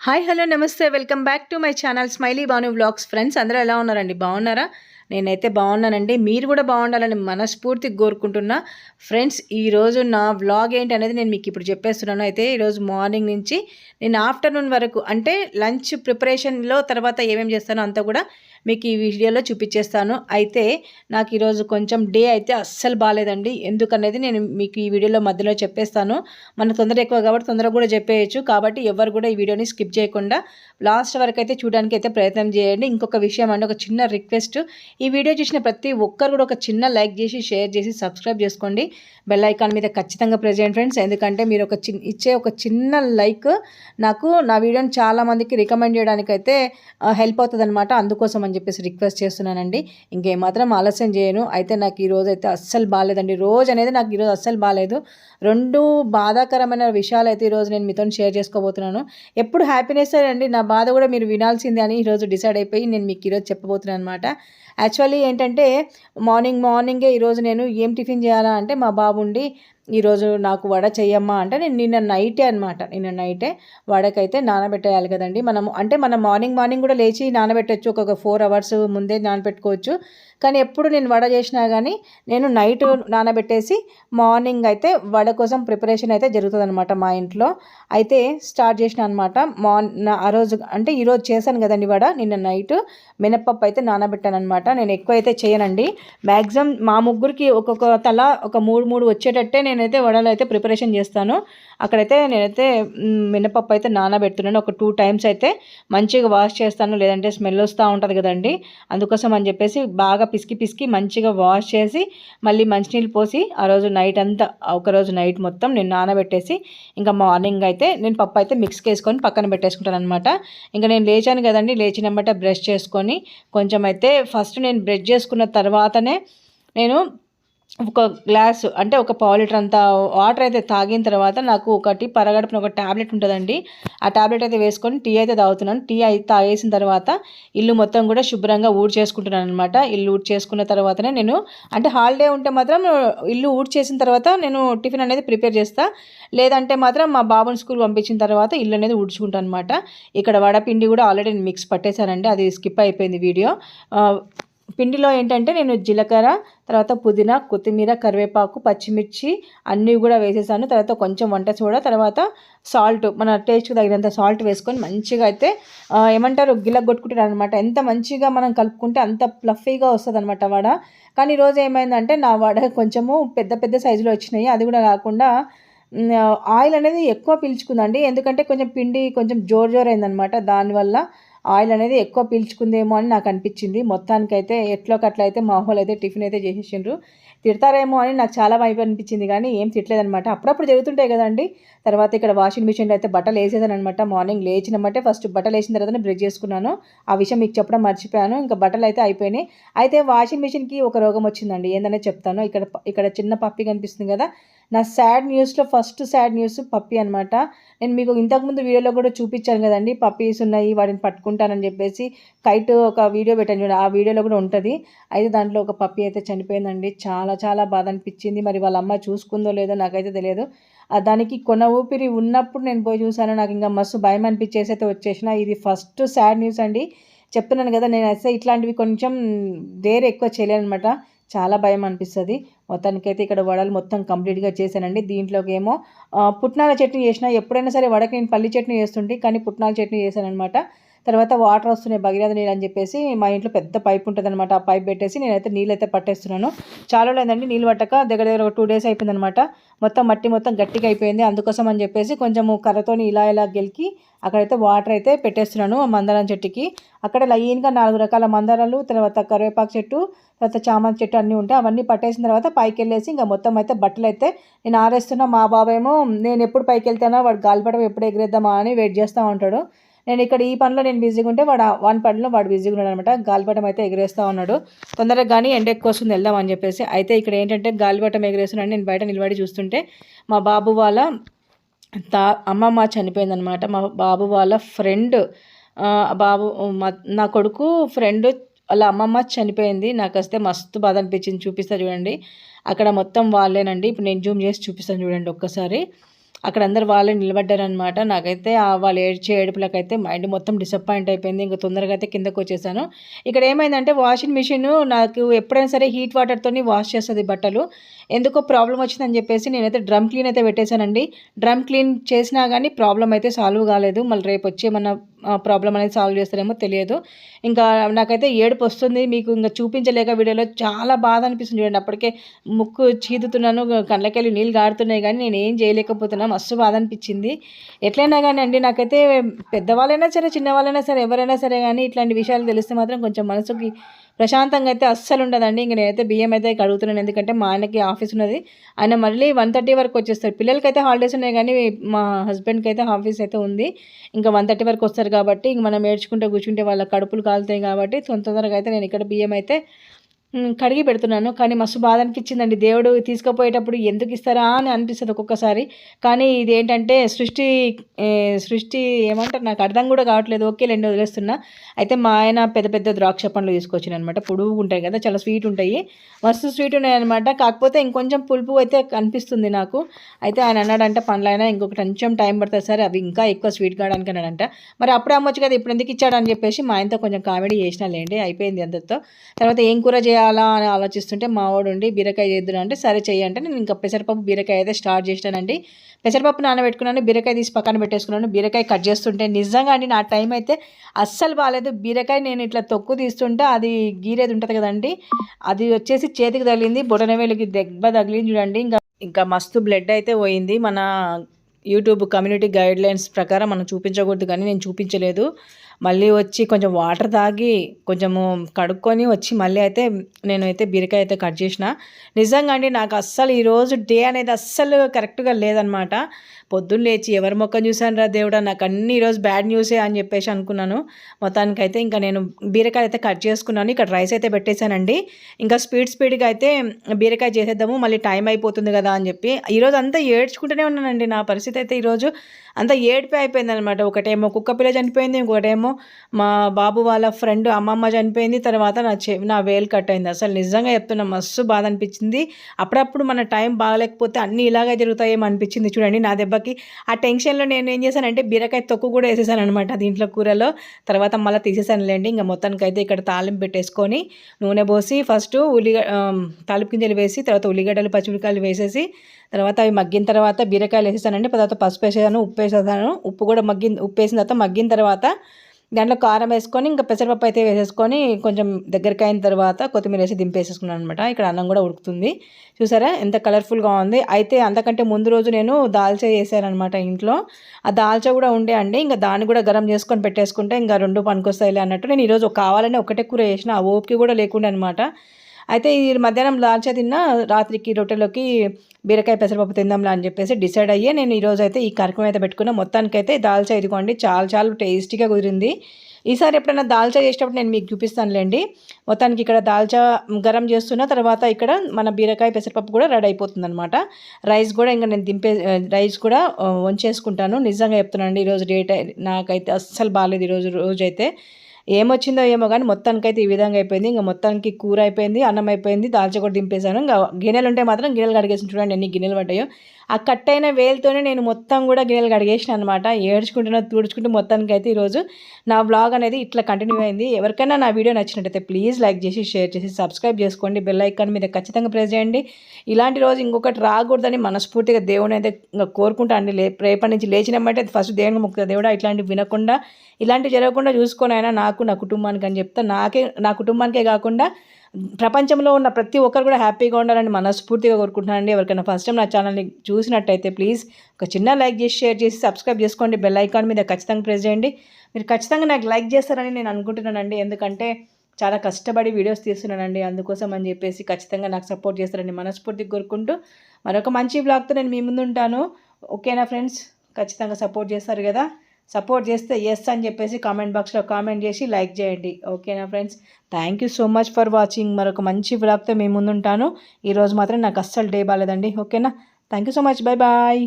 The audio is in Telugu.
హాయ్ హలో నమస్తే. Welcome back to my channel smiley Banu vlogs. Friends అందరూ ఎలా ఉన్నారండి? బాగున్నారా? నేనైతే బాగున్నానండి. మీరు కూడా బాగుండాలని మనస్ఫూర్తి కోరుకుంటున్నా. ఫ్రెండ్స్ ఈరోజు నా వ్లాగ్ ఏంటి అనేది నేను మీకు ఇప్పుడు చెప్పేస్తున్నాను. అయితే ఈరోజు మార్నింగ్ నుంచి నేను ఆఫ్టర్నూన్ వరకు అంటే లంచ్ ప్రిపరేషన్లో తర్వాత ఏమేమి చేస్తానో అంతా కూడా మీకు ఈ వీడియోలో చూపించేస్తాను. అయితే నాకు ఈరోజు కొంచెం డే అయితే అస్సలు బాగాలేదండి. ఎందుకనేది నేను మీకు ఈ వీడియోలో మధ్యలో చెప్పేస్తాను. మన తొందర ఎక్కువ కాబట్టి తొందరగా కూడా చెప్పేయచ్చు. కాబట్టి ఎవరు కూడా ఈ వీడియోని స్కిప్ చేయకుండా లాస్ట్ వరకు అయితే చూడడానికి అయితే ప్రయత్నం చేయండి. ఇంకొక విషయం అండి ఒక చిన్న రిక్వెస్ట్. ఈ వీడియో చూసిన ప్రతి ఒక్కరు కూడా ఒక చిన్న లైక్ చేసి షేర్ చేసి సబ్స్క్రైబ్ చేసుకోండి. బెల్ ఐకాన్ మీద ఖచ్చితంగా ప్రెజెంట్ ఫ్రెండ్స్. ఎందుకంటే మీరు ఒక చిన్న ఇచ్చే ఒక చిన్న లైక్ నాకు నా వీడియోని చాలామందికి రికమెండ్ చేయడానికి అయితే హెల్ప్ అవుతుంది అనమాట అందుకోసం అని చెప్పేసి రిక్వెస్ట్ చేస్తున్నానండి. ఇంకేమాత్రం ఆలస్యం చేయను. అయితే నాకు ఈరోజు అయితే అస్సలు బాగాలేదండి రోజు అనేది నాకు ఈరోజు అస్సలు బాగాలేదు రెండు బాధాకరమైన విషయాలు అయితే ఈరోజు నేను మీతో షేర్ చేసుకోబోతున్నాను. ఎప్పుడు హ్యాపీనెస్ అండి. నా బాధ కూడా మీరు వినాల్సిందే అని ఈరోజు డిసైడ్ అయిపోయి నేను మీకు ఈరోజు చెప్పబోతున్నాను అనమాట యాక్చువల్లీ ఏంటంటే మార్నింగ్ మార్నింగే ఈరోజు నేను ఏం టిఫిన్ చేయాలా అంటే మా బాబుండి ఈరోజు నాకు వడ చెయ్యమ్మా అంటే నేను నిన్న నైటే అనమాట నిన్న నైటే వడకైతే నానబెట్టేయాలి కదండి. మనము అంటే మనం మార్నింగ్ మార్నింగ్ కూడా లేచి నానబెట్టచ్చు. ఒక ఫోర్ అవర్స్ ముందే నానబెట్టుకోవచ్చు. కానీ ఎప్పుడు నేను వడ చేసినా కానీ నేను నైట్ నానబెట్టేసి మార్నింగ్ అయితే వడ కోసం ప్రిపరేషన్ అయితే జరుగుతుంది అనమాట మా ఇంట్లో. అయితే స్టార్ట్ చేసిన అనమాట మార్న్ ఆ రోజు అంటే ఈరోజు చేశాను కదండి వడ. నిన్న నైట్ మినప్పప్పు అయితే నానబెట్టాను అనమాట నేను ఎక్కువ అయితే చేయనండి. మ్యాక్సిమం మా ముగ్గురికి ఒక్కొక్క తల ఒక మూడు మూడు వచ్చేటట్టే నేను నేనైతే వడలు అయితే ప్రిపరేషన్ చేస్తాను. అక్కడైతే నేనైతే మినపప్పు అయితే నానబెడుతున్నాను. ఒక టూ టైమ్స్ అయితే మంచిగా వాష్ చేస్తాను. లేదంటే స్మెల్ వస్తూ ఉంటుంది కదండి. అందుకోసం అని చెప్పేసి బాగా పిసికి పిసికి మంచిగా వాష్ చేసి మళ్ళీ మంచినీళ్ళు పోసి ఆ రోజు నైట్ అంతా ఒకరోజు నైట్ మొత్తం నేను నానబెట్టేసి ఇంకా మార్నింగ్ అయితే నేను పప్పు అయితే మిక్స్కి వేసుకొని పక్కన పెట్టేసుకుంటాను అనమాట ఇంకా నేను లేచాను కదండి. లేచినమాట బ్రష్ చేసుకొని కొంచెం అయితే ఫస్ట్ నేను బ్రష్ చేసుకున్న తర్వాతనే నేను ఒక గ్లాస్ అంటే ఒక పావు లీటర్ అంత వాటర్ అయితే తాగిన తర్వాత నాకు ఒకటి పరగడుపున ఒక ట్యాబ్లెట్ ఉంటుందండి. ఆ ట్యాబ్లెట్ అయితే వేసుకొని టీ అయితే తాగుతున్నాను. టీ అయితే తాగేసిన తర్వాత ఇల్లు మొత్తం కూడా శుభ్రంగా ఊడ్ చేసుకుంటున్నాను అనమాట ఇల్లు ఊడ్ చేసుకున్న తర్వాతనే నేను అంటే హాలిడే ఉంటే మాత్రం ఇల్లు ఊడ్ చేసిన తర్వాత నేను టిఫిన్ అనేది ప్రిపేర్ చేస్తా. లేదంటే మాత్రం మా బాబుని స్కూల్ పంపించిన తర్వాత ఇల్లు అనేది ఊడ్చుకుంటాను అనమాట ఇక్కడ వడపిండి కూడా ఆల్రెడీ మిక్స్ పట్టేశానండి. అది స్కిప్ అయిపోయింది వీడియో. పిండిలో ఏంటంటే నేను జీలకర్ర తర్వాత పుదీనా కొత్తిమీర కరివేపాకు పచ్చిమిర్చి అన్నీ కూడా వేసేసాను. తర్వాత కొంచెం వంట సోడా తర్వాత సాల్ట్ మన టేస్ట్కి తగినంత సాల్ట్ వేసుకొని మంచిగా అయితే ఏమంటారు గిల్ల అనమాట ఎంత మంచిగా మనం కలుపుకుంటే అంత ఫ్లఫీగా వస్తుంది అనమాట వడ. కానీ ఈరోజు ఏమైందంటే నా వడ కొంచెము పెద్ద పెద్ద సైజులో వచ్చినాయి. అది కూడా కాకుండా ఆయిల్ అనేది ఎక్కువ పీల్చుకుందండి. ఎందుకంటే కొంచెం పిండి కొంచెం జోరు జోరు అయిందనమాట దానివల్ల ఆయిల్ అనేది ఎక్కువ పీల్చుకుందేమో అని నాకు అనిపించింది. మొత్తానికైతే ఎట్లోకట్లా అయితే మా హోల్ అయితే టిఫిన్ అయితే చేసేసిండ్రు. తిడతారేమో అని నాకు చాలా వైపు అనిపించింది కానీ ఏం తిట్టలేదనమాట అప్పుడప్పుడు జరుగుతుంటాయి కదండి. తర్వాత ఇక్కడ వాషింగ్ మిషన్లో అయితే బట్టలు వేసేదాను అనమాట మార్నింగ్ లేచినమంటే ఫస్ట్ బట్టలు వేసిన తర్వాత బ్రష్ చేసుకున్నాను. ఆ విషయం మీకు చెప్పడం మర్చిపోయాను. ఇంకా బట్టలు అయితే అయిపోయినాయి. అయితే వాషింగ్ మిషన్కి ఒక రోగం వచ్చిందండి. ఏందనే చెప్తాను. ఇక్కడ ఇక్కడ చిన్న పప్పి కనిపిస్తుంది కదా. నా సాడ్ న్యూస్లో ఫస్ట్ సాడ్ న్యూస్ పప్పి అనమాట నేను మీకు ఇంతకుముందు వీడియోలో కూడా చూపించాను కదండి పప్పీస్ ఉన్నాయి వాటిని పట్టుకుంటానని చెప్పేసి కైట్ ఒక వీడియో పెట్టాను చూడండి ఆ వీడియోలో కూడా ఉంటుంది. అయితే దాంట్లో ఒక పప్పి అయితే చనిపోయిందండి. చాలా చాలా బాధ అనిపించింది. మరి వాళ్ళ అమ్మ చూసుకుందో లేదో నాకైతే తెలియదు. దానికి కొన ఊపిరి ఉన్నప్పుడు నేను పోయి చూసాను నాకు ఇంకా మస్తు భయం అనిపించేసి అయితే వచ్చేసిన. ఇది ఫస్ట్ సాడ్ న్యూస్ అండి. చెప్తున్నాను కదా నేను అయితే ఇట్లాంటివి కొంచెం వేరే ఎక్కువ చేయలేను అనమాట చాలా భయం అనిపిస్తుంది. మొత్తానికైతే ఇక్కడ వడలు మొత్తం కంప్లీట్గా చేశానండి. దీంట్లోకి ఏమో పుట్నాల చట్నీ చేసిన ఎప్పుడైనా సరే వడకి నేను పల్లి చట్నీ చేస్తుంటే కానీ పుట్నాల చట్నీ చేశానమాట తర్వాత వాటర్ వస్తున్నాయి భగీరథ నీళ్ళు అని చెప్పేసి మా ఇంట్లో పెద్ద పైప్ ఉంటుంది అనమాట ఆ పైప్ పెట్టేసి నేనైతే నీళ్ళు అయితే పట్టేస్తున్నాను. చాలా లేదండి నీళ్ళు పట్టక దగ్గర దగ్గర ఒక టూ డేస్ అయిపోయిందనమాట మొత్తం మట్టి మొత్తం గట్టిగా అయిపోయింది. అందుకోసం అని చెప్పేసి కొంచెము కర్రతోని ఇలా ఇలా గెలికి అక్కడైతే వాటర్ అయితే పెట్టేస్తున్నాను మందారం చెట్టుకి. అక్కడ లైన్గా నాలుగు రకాల మందారాలు తర్వాత కరివేపాకు చెట్టు తర్వాత చామంతి చెట్టు అన్నీ ఉంటాయి అవన్నీ పట్టేసిన తర్వాత పైకి వెళ్ళేసి ఇంకా మొత్తం అయితే బట్టలు అయితే నేను ఆరేస్తున్నా. మా బాబేమో నేను ఎప్పుడు పైకి వెళ్తానో వాడు గాలిపడం ఎప్పుడు ఎగిరేద్దామా అని వెయిట్ చేస్తూ ఉంటాడు. నేను ఇక్కడ ఈ పనిలో నేను బిజీగా ఉంటే వాడు వన్ పనిలో వాడు బిజీగా ఉన్నాడు అనమాట. గాలిపటం అయితే ఎగిరేస్తూ ఉన్నాడు. తొందరగా కానీ ఎండ ఎక్కువ వస్తుంది వెళ్దాం అని చెప్పేసి. అయితే ఇక్కడ ఏంటంటే గాలిపటం ఎగిరేస్తున్నాడు నేను బయట నిలబడి చూస్తుంటే మా బాబు వాళ్ళ తా అమ్మమ్మ చనిపోయిందనమాట. మా బాబు వాళ్ళ ఫ్రెండ్ బాబు నా కొడుకు ఫ్రెండ్ వాళ్ళ అమ్మమ్మ చనిపోయింది. నాకు వస్తే మస్తు బాధ అనిపించింది. చూపిస్తా చూడండి. అక్కడ మొత్తం వాళ్ళేనండి. ఇప్పుడు నేను జూమ్ చేసి చూపిస్తాను చూడండి ఒక్కసారి. అక్కడ అందరు వాళ్ళే నిలబడ్డారనమాట నాకైతే ఆ వాళ్ళు ఏడ్చే ఏడుపులకైతే మైండ్ మొత్తం డిసప్పాయింట్ అయిపోయింది. ఇంకా తొందరగా అయితే కిందకు వచ్చేసాను. ఇక్కడ ఏమైందంటే వాషింగ్ మిషన్ నాకు ఎప్పుడైనా సరే హీట్ వాటర్తోని వాష్ చేస్తుంది బట్టలు. ఎందుకో ప్రాబ్లం వచ్చిందని చెప్పేసి నేనైతే డ్రమ్ క్లీన్ అయితే పెట్టేశానండి. డ్రమ్ క్లీన్ చేసినా కానీ ప్రాబ్లం అయితే సాల్వ్ కాలేదు. మళ్ళీ రేపు వచ్చేమన్నా ప్రాబ్లం అనేది సాల్వ్ చేస్తారేమో తెలియదు. ఇంకా నాకైతే ఏడుపు వస్తుంది. మీకు ఇంకా చూపించలేక వీడియోలో చాలా బాధ అనిపిస్తుంది చూడండి. అప్పటికే ముక్కు చీదుతున్నాను కళ్ళకెళ్ళి నీళ్ళు గారుతున్నాయి కానీ నేను ఏం చేయలేకపోతున్నా. మస్తు బాధ అనిపించింది. ఎట్లయినా కానీ అండి నాకైతే పెద్దవాళ్ళైనా సరే చిన్నవాళ్ళైనా సరే ఎవరైనా సరే కానీ ఇట్లాంటి విషయాలు తెలిస్తే మాత్రం కొంచెం మనసుకి ప్రశాంతంగా అయితే అస్సలు ఉండదండి. ఇంక నేనైతే బియ్యం అయితే కడుగుతున్నాను ఎందుకంటే మా ఆయనకి ఆఫీస్ ఉన్నది. ఆయన మళ్ళీ వన్ థర్టీ వరకు వచ్చేస్తారు. పిల్లలకైతే హాలిడేస్ ఉన్నాయి కానీ మా హస్బెండ్కి అయితే ఆఫీస్ అయితే ఉంది. ఇంకా వన్ థర్టీ వరకు వస్తారు కాబట్టి ఇంక మనం ఏడ్చుకుంటే కూర్చుంటే వాళ్ళ కడుపులు కాలుతాయి కాబట్టి తొందరగా అయితే నేను ఇక్కడ బియ్యం అయితే కడిగి పెడుతున్నాను. కానీ మస్తు బాధ అనిపించిందండి. దేవుడు తీసుకుపోయేటప్పుడు ఎందుకు ఇస్తారా అని అనిపిస్తుంది ఒక్కొక్కసారి. కానీ ఇది ఏంటంటే సృష్టి సృష్టి ఏమంటారు? నాకు అర్థం కూడా కావట్లేదు. ఓకే రెండు వదిలేస్తున్నా. అయితే మా ఆయన పెద్ద పెద్ద ద్రాక్ష పండ్లు తీసుకొచ్చిన అనమాట పొడుగు ఉంటాయి కదా చాలా స్వీట్ ఉంటాయి. మస్తు స్వీట్ ఉన్నాయి అనమాట కాకపోతే ఇంకొంచెం పులుపు అయితే కనిపిస్తుంది నాకు. అయితే ఆయన అన్నాడంటే పండ్లైనా ఇంకొక కొంచెం టైం పడుతుంది సరే. అవి ఇంకా ఎక్కువ స్వీట్ కావడానికి అన్నాడంట. మరి అప్పుడే అమ్మొచ్చు కదా ఇప్పుడు ఎందుకు ఇచ్చాడని చెప్పేసి మా ఆయనతో కొంచెం కామెడీ చేసినా లేండి అయిపోయింది అంతతో. తర్వాత ఏం కూర చేయాలి? చేయాలా అని ఆలోచిస్తుంటే మా వాడు ఉండి బీరకాయ చేద్దును అంటే సరే చెయ్యంటే నేను ఇంకా పెసరపప్పు బీరకాయ అయితే స్టార్ట్ చేసినానండి. పెసరపప్పు నానబెట్టుకున్నాను బీరకాయ తీసి పక్కన పెట్టేసుకున్నాను బీరకాయ కట్ చేస్తుంటే నిజంగా అండి నా టైం అయితే అస్సలు బాగాలేదు బీరకాయ నేను ఇట్లా తొక్కు తీస్తుంటే అది గీరేది ఉంటుంది కదండి అది వచ్చేసి చేతికి తగిలింది బుడనవేలికి దెబ్బ తగిలింది చూడండి. ఇంకా ఇంకా మస్తు బ్లడ్ అయితే పోయింది. మన యూట్యూబ్ కమ్యూనిటీ గైడ్లైన్స్ ప్రకారం మనం చూపించకూడదు కానీ నేను చూపించలేదు. మళ్ళీ వచ్చి కొంచెం వాటర్ తాగి కొంచెము కడుక్కొని వచ్చి మళ్ళీ అయితే నేనైతే బీరకాయ అయితే కట్ చేసిన. నిజంగా అండి నాకు అస్సలు ఈరోజు డే అనేది అస్సలు కరెక్ట్గా లేదనమాట పొద్దున్న లేచి ఎవరి మొక్కను చూశాను రా దేవుడా నాకు అన్ని ఈరోజు బ్యాడ్ న్యూసే అని చెప్పేసి అనుకున్నాను. మొత్తానికి అయితే ఇంకా నేను బీరకాయ అయితే కట్ చేసుకున్నాను. ఇక్కడ రైస్ అయితే పెట్టేశానండి. ఇంకా స్పీడ్ స్పీడ్గా అయితే బీరకాయ చేసేద్దాము మళ్ళీ టైం అయిపోతుంది కదా అని చెప్పి. ఈరోజు అంతా ఏడ్చుకుంటూనే ఉన్నానండి నా పరిస్థితి అయితే ఈరోజు అంతా ఏడిపి అయిపోయింది అనమాట ఒకటేమో కుక్క పిల్ల చనిపోయింది ఇంకోటేమో ఏమో మా బాబు వాళ్ళ ఫ్రెండ్ అమ్మమ్మ చనిపోయింది తర్వాత నా చె నా వేలు కట్ అయింది. అసలు నిజంగా చెప్తున్నా మస్తు బాధ అనిపించింది. అప్పుడప్పుడు మన టైం బాగలేకపోతే అన్నీ ఇలాగే జరుగుతాయేమో అనిపించింది. చూడండి నా దెబ్బకి ఆ టెన్షన్లో నేను ఏం చేశానంటే బీరకాయ తొక్కు కూడా వేసేసాను అనమాట దీంట్లో కూరలో. తర్వాత మళ్ళీ తీసేసానులేండి. ఇంకా మొత్తానికి అయితే ఇక్కడ తాలింపు పెట్టేసుకొని నూనె పోసి ఫస్ట్ ఉల్లిగ తాలింపు గింజలు వేసి తర్వాత ఉల్లిగడ్డలు పచ్చిమిరకాయలు వేసేసి తర్వాత అవి మగ్గిన తర్వాత బీరకాయలు వేసేసానండి. తర్వాత పసుపు వేసేసాను ఉప్పు వేసేసాను. ఉప్పు కూడా మగ్గిన ఉప్పు వేసిన తర్వాత మగ్గిన తర్వాత దాంట్లో కారం వేసుకొని ఇంకా పెసరపప్పు అయితే వేసేసుకొని కొంచెం దగ్గరికి అయిన తర్వాత కొత్తిమీర వేసి దింపేసేసుకున్నాను అనమాట ఇక్కడ అన్నం కూడా ఉడుకుతుంది. చూసారా? ఎంత కలర్ఫుల్గా ఉంది. అయితే అంతకంటే ముందు రోజు నేను దాల్చా చేశానమాట ఇంట్లో. ఆ దాల్చా కూడా ఉండే అండి. ఇంకా దాన్ని కూడా గరం చేసుకొని పెట్టేసుకుంటే ఇంకా రెండు పనికొస్తాయిలే అన్నట్టు. నేను ఈరోజు కావాలని ఒకటే కూర చేసిన ఆ ఓపిక కూడా లేకుండా అనమాట అయితే ఈ మధ్యాహ్నం దాల్చా తిన్న రాత్రికి రొట్టెలోకి బీరకాయ పెసరపప్పు తిందాంలా అని చెప్పేసి డిసైడ్ అయ్యే నేను ఈరోజు అయితే ఈ కార్యక్రమం అయితే పెట్టుకున్నా. మొత్తానికైతే దాల్చా ఇదిగోండి చాలా చాలా టేస్టీగా కుదిరింది. ఈసారి ఎప్పుడైనా దాల్చా చేసేటప్పుడు నేను మీకు చూపిస్తానులేండి. మొత్తానికి ఇక్కడ దాల్చా గరం చేస్తున్న తర్వాత ఇక్కడ మన బీరకాయ పెసరపప్పు కూడా రెడీ అయిపోతుందనమాట రైస్ కూడా ఇంకా నేను దింపే రైస్ కూడా వంచేసుకుంటాను. నిజంగా చెప్తున్నాను ఈరోజు డేట్ నాకైతే అస్సలు బాగాలేదు ఈరోజు రోజు అయితే ఏమొచ్చిందో ఏమో కానీ మొత్తానికైతే ఈ విధంగా అయిపోయింది. ఇంకా మొత్తానికి కూర అయిపోయింది అన్నం అయిపోయింది దాల్చా కూడా దింపేశాను. ఇంకా గిన్నెలు ఉంటే మాత్రం గిన్నెలు కడిగేసి చూడండి ఎన్ని గిన్నెలు పడ్డాయో. ఆ కట్ అయిన వేలతోనే నేను మొత్తం కూడా గిన్నెలు కడిగేసిన అనమాట ఏడ్చుకుంటున్నా తుడుచుకుంటూ మొత్తానికి అయితే ఈరోజు నా బ్లాగ్ అనేది ఇట్లా కంటిన్యూ అయింది. ఎవరికైనా నా వీడియో నచ్చినట్టయితే ప్లీజ్ లైక్ చేసి షేర్ చేసి సబ్స్క్రైబ్ చేసుకోండి. బెల్ ఐకాన్ మీద ఖచ్చితంగా ప్రెస్ చేయండి. ఇలాంటి రోజు ఇంకొకటి రాకూడదని మనస్ఫూర్తిగా దేవుని అయితే ఇంకా కోరుకుంటా అండి. లే రేపటి నుంచి లేచినమ్మంటే ఫస్ట్ దేవుని ముక్త దేవుడా? ఇట్లాంటివి వినకుండా ఇలాంటివి జరగకుండా చూసుకొని అయినా నాకు నా కుటుంబానికి అని చెప్తా. నాకే నా కుటుంబానికే కాకుండా ప్రపంచంలో ఉన్న ప్రతి ఒక్కరు కూడా హ్యాపీగా ఉండాలని మనస్ఫూర్తిగా కోరుకుంటున్నానండి. ఎవరికైనా ఫస్ట్ టైం నా ఛానల్ని చూసినట్టయితే ప్లీజ్ ఒక చిన్న లైక్ చేసి షేర్ చేసి సబ్స్క్రైబ్ చేసుకోండి. బెల్ ఐకాన్ మీద ఖచ్చితంగా ప్రెస్ చేయండి. మీరు ఖచ్చితంగా నాకు లైక్ చేస్తారని నేను అనుకుంటున్నానండి. ఎందుకంటే చాలా కష్టపడి వీడియోస్ తీస్తున్నానండి. అందుకోసం అని చెప్పేసి ఖచ్చితంగా నాకు సపోర్ట్ చేస్తారని మనస్ఫూర్తిగా కోరుకుంటూ మరొక మంచి బ్లాగ్తో నేను మీ ముందు ఉంటాను. ఓకేనా ఫ్రెండ్స్ ఖచ్చితంగా సపోర్ట్ చేస్తారు కదా. సపోర్ట్ చేస్తే ఎస్ అని చెప్పేసి కామెంట్ బాక్స్లో కామెంట్ చేసి లైక్ చేయండి. ఓకేనా friends thank you so much for watching మరొక మంచి వ్లాగ్తో మేము ముందుంటాను. ఈరోజు మాత్రం నాకు అస్సలు డే బాగాలేదండి ఓకేనా thank you so much bye bye